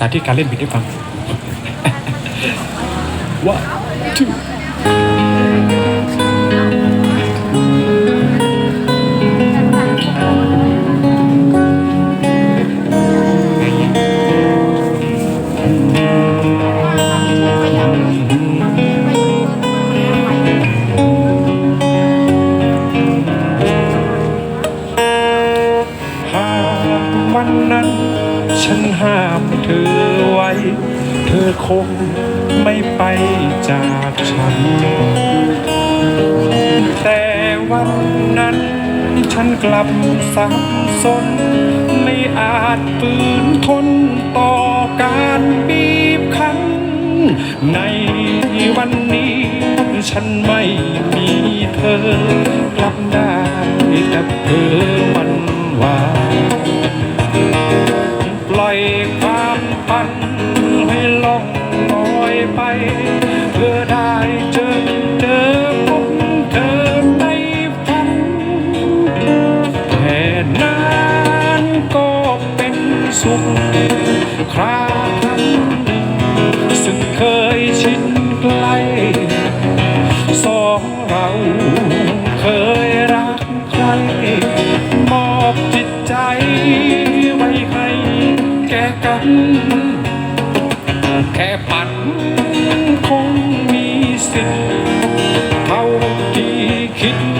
สาธิตการเอคงไม่ไปจากฉัน แต่วันนั้นฉันกลับสับสน ไม่อาจฝืนทนต่อการบีบคั้น ในวันนี้ฉันไม่มีเธอกลับได้แต่เธอมันวานปล่อยความฝัน สุขคราครั้งหนึ่งซึ่งเคยชิดใกล้สองเราเคยรักใคร มอบจิตใจไว้ให้แก่กัน แค่ปันคงมีสิทธิ์เท่าที่คิด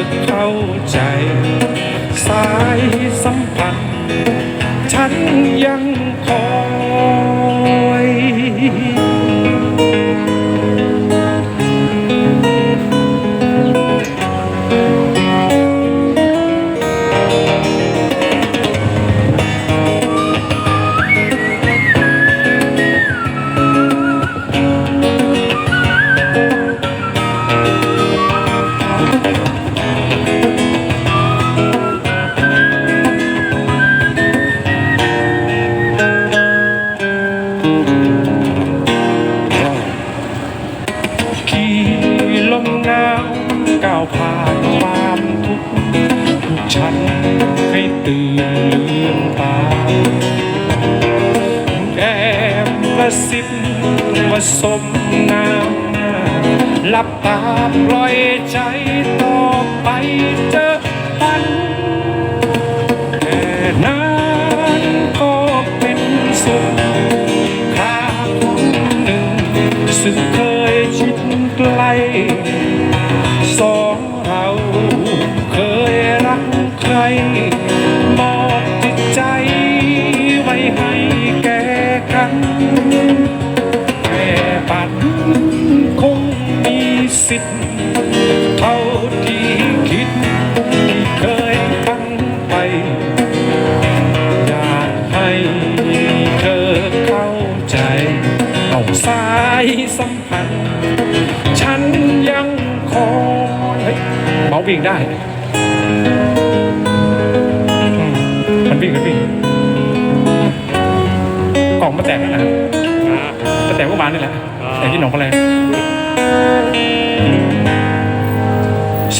เธอเข้าใจ สายสัมพันธ์ ฉันยังคอยาวผ่านความทุกข์ปลุกฉันให้ตื่นลืมตาแอบกระซิบว่าสมน้ำหน้าหลับตาปล่อยใจต่อไปเจอปันแค่นั้น สิทธิ์เท่าที่คิดที่เคยตั้งไป อยากให้เธอเข้าใจเอาสายสัมพันธ์ ฉันยังคอยเฮ้ยเมาวิ่งได้อืมมันวิ่งมันวิ่งกล่องมาแตกแล้วนะจะแตกเมื่อวานนี่แหละแต่ที่หนองอะไร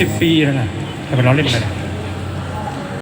สิบปีแล้วนะแต่มันร้องเล่นไปนะ